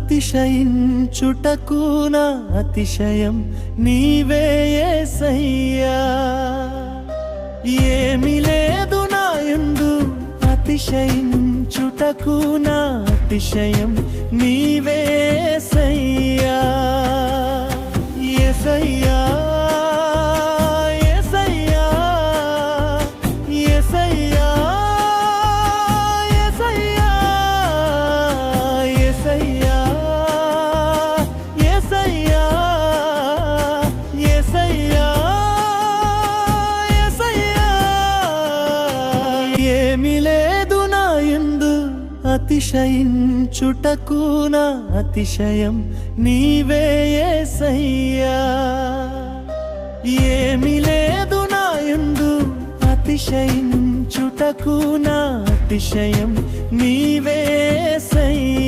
అతిశయించుటకున అతిశయం నీవే సయ్యా ఏమి లేదు నాయుందు అతిశయించుటకున అతిశయం నీవే సయ్యా ఏ ఎసయ్యా ఏమి లేదు నా ఎందు అతిశయించుటకు నా అతిశయం నీవే యేసయ్యా ఏమి లేదు నా ఎందు అతిశయించుటకు నా అతిశయం నీవే సయ్యా